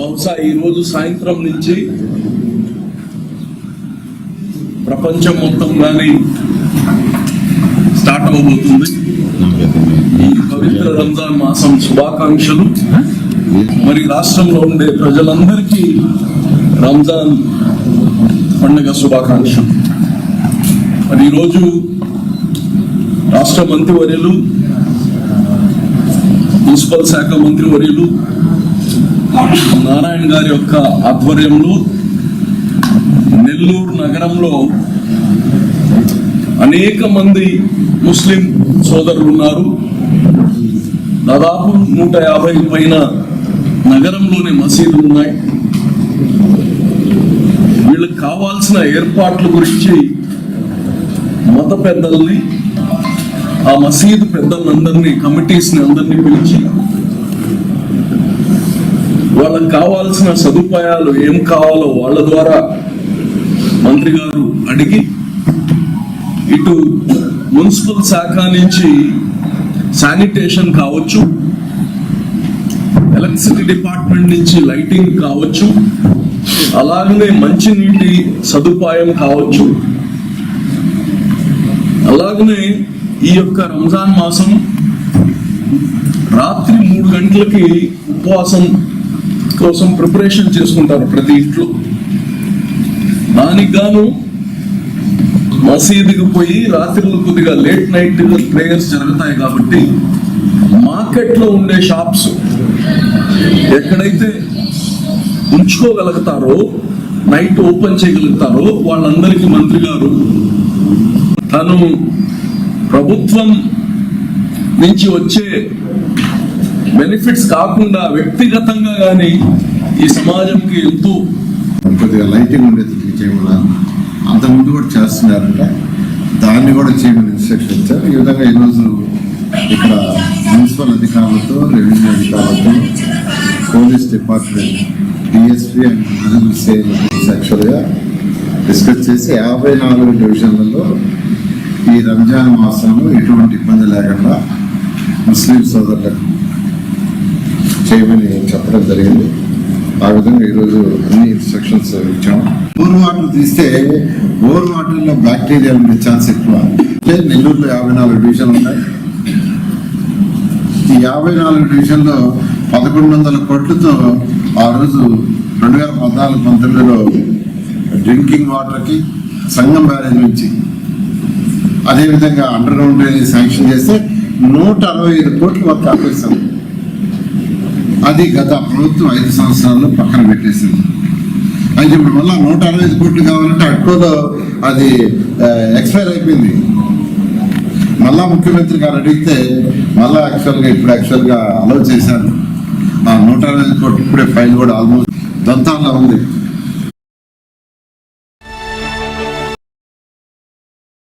బహుశా ఈరోజు సాయంత్రం నుంచి ప్రపంచం మొత్తం కానీ స్టార్ట్ అవబోతుంది. ఈ పవిత్ర రంజాన్ మాసం శుభాకాంక్షలు. మరి రాష్ట్రంలో ఉండే ప్రజలందరికీ రంజాన్ పండుగ శుభాకాంక్షలు. మరి ఈరోజు రాష్ట్ర మంత్రివర్యులు మున్సిపల్ శాఖ మంత్రివర్యులు నారాయణ గారి యొక్క ఆధ్వర్యంలో నెల్లూరు నగరంలో అనేక మంది ముస్లిం సోదరులు ఉన్నారు. దాదాపు నూట యాభై పైన నగరంలోనే మసీదులు ఉన్నాయి. వీళ్ళకి కావాల్సిన ఏర్పాట్ల గురించి మత పెద్దల్ని ఆ మసీదు పెద్దలందరినీ కమిటీస్ని అందరినీ పిలిచి వాళ్ళకి కావాల్సిన సదుపాయాలు ఏం కావాలో వాళ్ళ ద్వారా మంత్రి గారు అడిగి ఇటు మున్సిపల్ శాఖ నుంచి శానిటేషన్ కావచ్చు ఎలక్ట్రిసిటీ డిపార్ట్మెంట్ నుంచి లైటింగ్ కావచ్చు అలాగనే మంచినీటి సదుపాయం కావచ్చు. అలాగనే ఈ యొక్క రంజాన్ మాసం రాత్రి మూడు గంటలకి ఉపవాసం కోసం ప్రిపరేషన్ చేసుకుంటారు ప్రతి ఇంట్లో. దానికి గాను మసీదుకి పోయి రాత్రిలో కొద్దిగా లేట్ నైట్ ప్రేయర్స్ జరుగుతాయి కాబట్టి మార్కెట్లో ఉండే షాప్స్ ఎక్కడైతే ఉంచుకోగలుగుతారో నైట్ ఓపెన్ చేయగలుగుతారో వాళ్ళందరికీ మంత్రి గారు తను ప్రభుత్వం నుంచి వచ్చే బెనిఫిట్స్ కాకుండా వ్యక్తిగతంగా కానీ ఈ సమాజంకి ఎంతో కొద్దిగా లైటింగ్ ఉండేది చేయమని అంతకుముందు కూడా చేస్తున్నారంట. దాన్ని కూడా చేయమని ఇన్స్ట్రక్షన్ ఇచ్చారు. ఈ విధంగా ఈరోజు ఇక్కడ మున్సిపల్ అధికారులతో రెవెన్యూ అధికారులతో పోలీస్ డిపార్ట్మెంట్ డిఎస్పీ అండ్ మనల్ సేల్ యాక్చువల్గా డిస్కస్ చేసి యాభై నాలుగు డివిజన్లలో ఈ రంజాన్ మాసంలో ఎటువంటి ఇబ్బంది లేకుండా ముస్లిం సోదరులకు చేయమని చెప్పడం జరిగింది. ఆ విధంగా ఈరోజు అన్ని ఇన్స్ట్రక్షన్స్ ఇచ్చాము. బోర్ వాటర్ తీస్తే బోర్ వాటర్లో బ్యాక్టీరియా ఉండే ఛాన్స్ ఎక్కువ. అంటే నెల్లూరులో యాభై నాలుగు డివిజన్లు ఉన్నాయి. ఈ యాభై నాలుగు డివిజన్లో పదకొండు వందల కోట్లతో ఆ రోజు రెండు వేల పద్నాలుగు పంతొమ్మిదిలో డ్రింకింగ్ వాటర్కి సంఘం బ్యారేజ్ నుంచి అదేవిధంగా అండర్ గ్రౌండ్ డ్రైనేజ్ శాంక్షన్ చేస్తే నూట అరవై ఐదు కోట్లు వరకు ఆపేస్తాం అది గత ప్రభుత్వం ఐదు సంవత్సరాల్లో పక్కన పెట్టేసింది. అయితే ఇప్పుడు మళ్ళీ నూట అరవై ఐదు కోట్లు కావాలంటే అక్టోలో అది ఎక్స్పైర్ అయిపోయింది. మళ్ళా ముఖ్యమంత్రి గారు అడిగితే మళ్ళా యాక్చువల్గా ఇప్పుడు యాక్చువల్గా అలౌ చేశారు. ఆ నూట అరవై ఐదు కోట్లు ఇప్పుడే ఫైల్ కూడా ఆల్మోస్ట్ దంతాల్లో ఉంది.